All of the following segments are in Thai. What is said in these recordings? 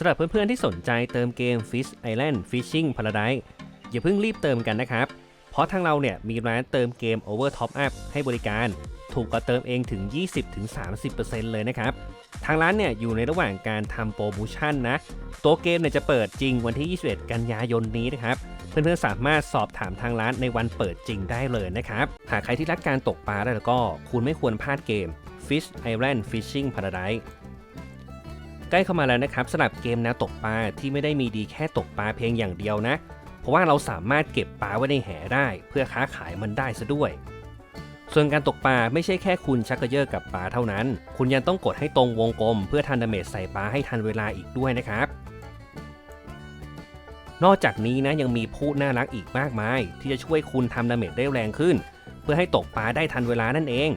สำหรับเพื่อนๆที่สนใจเติมเกม Fish Island Fishing Paradise อย่าเพิ่งรีบเติมกันนะครับ เพราะทางเราเนี่ยมีร้านเติมเกม Over Top Up ให้บริการ ถูกกว่าเติมเองถึง 20-30%เลยนะครับ ทางร้านเนี่ยอยู่ในระหว่างการทำโปรโมชั่นนะ ตัวเกมเนี่ยจะเปิดจริงวันที่ 21 กันยายนนี้นะครับ เพื่อนๆสามารถสอบถามทางร้านในวันเปิดจริงได้เลยนะครับ หากใครที่รักการตกปลาได้แล้วก็ คุณไม่ควรพลาดเกม Fish Island Fishing Paradise ใกล้เข้ามาแล้วนะครับสำหรับเกมแนวตกปลาที่ไม่ได้มีดีแค่ตกปลาเพียงอย่างเดียวนะ เพราะว่าเราสามารถเก็บปลาไว้ในแหได้ เพื่อค้าขายมันได้ซะด้วย ส่วนการตกปลาไม่ใช่แค่คุณชักกระเยอะกับปลาเท่านั้น คุณยังต้องกดให้ตรงวงกลม เพื่อทันดาเมจใส่ปลาให้ทันเวลาอีกด้วยนะครับ นอกจากนี้นะยังมีพูดน่ารักอีกมากมาย ที่จะช่วยคุณทำดาเมจได้แรงขึ้น เพื่อให้ตกปลาได้ทันเวลานั่นเอง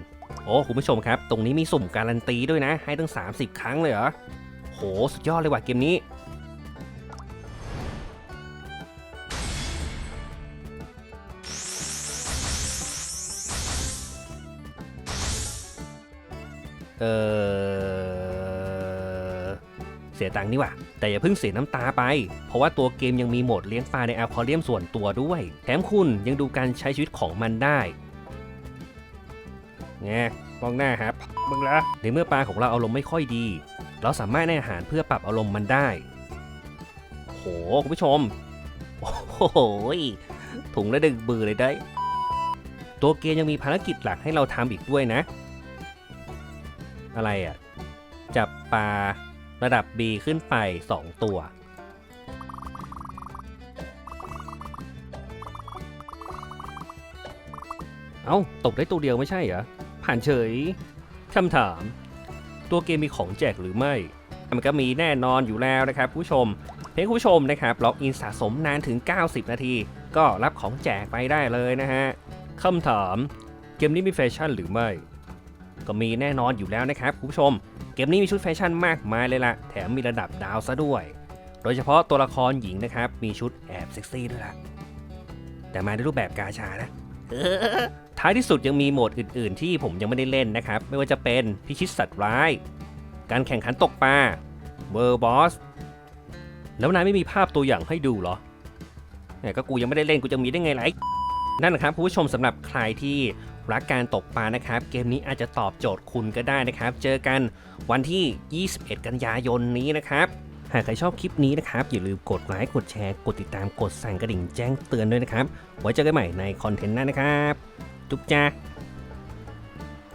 โอ้คุณผู้ชมครับ ตรงนี้มีสุ่มการันตีด้วยนะ ให้ตั้ง 30 ครั้งเลยเหรอ ห สุดยอดเลยว่ะเกมนี้ เออ เสียตังค์นี่ว่ะ แต่อย่าเพิ่งเสียน้ำตาไป เพราะว่าตัวเกมยังมีโหมดเลี้ยงปลาในอควาเรียมส่วนตัวด้วย แถมคุณยังดูการใช้ชีวิตของมันได้ไงมองหน้าครับมึงละในเมื่อปลาของเราเอารมณ์ไม่ค่อยดี เราสามารถให้อาหารเพื่อปรับอารมณ์มันได้ โห คุณผู้ชม โอ้โหถุงละดึงบือเลยได้ ตัวเกมยังมีภารกิจหลักให้เราทำอีกด้วยนะ อะไรอะ จับปลาระดับ B ขึ้นไป 2 ตัว เอ้า ตกได้ตัวเดียวไม่ใช่เหรอ ผ่านเฉยคำถาม ตัวเกมมีของแจกหรือไม่ มันก็มีแน่นอนอยู่แล้วนะครับผู้ชม เพียงผู้ชมนะครับล็อกอินสะสมนานถึง 90 นาที ก็รับของแจกไปได้เลยนะฮะคำถามเกมนี้มีแฟชั่นหรือไม่ ก็มีแน่นอนอยู่แล้วนะครับผู้ชม เกมนี้มีชุดแฟชั่นมากมายเลยล่ะแถมมีระดับดาวซะด้วย โดยเฉพาะตัวละครหญิงนะครับมีชุดแอบเซ็กซี่ด้วยล่ะแต่มาในรูปแบบกาชานะ ท้ายที่สุดยังมีโหมดอื่น ๆ ที่ผมยังไม่ได้เล่นนะครับ ไม่ว่าจะเป็นพิชิตสัตว์ร้าย การแข่งขันตกปลาเวอร์บอส แล้วนายไม่มีภาพตัวอย่างให้ดูเหรอเนี่ยก็กูยังไม่ได้เล่นกูจะมีได้ไงล่ะไอ้นั่นนะครับผู้ชมสำหรับใครที่รักการตกปลานะครับ เกมนี้อาจจะตอบโจทย์คุณก็ได้นะครับ เจอกันวันที่ 21 กันยายนนี้นะครับ หากใครชอบคลิปนี้นะครับ อย่าลืมกดไลค์กดแชร์ กดติดตามกดสั่นกระดิ่งแจ้งเตือนด้วยนะครับ ไว้เจอกันใหม่ในคอนเทนต์หน้านะครับ จุ๊บจ้า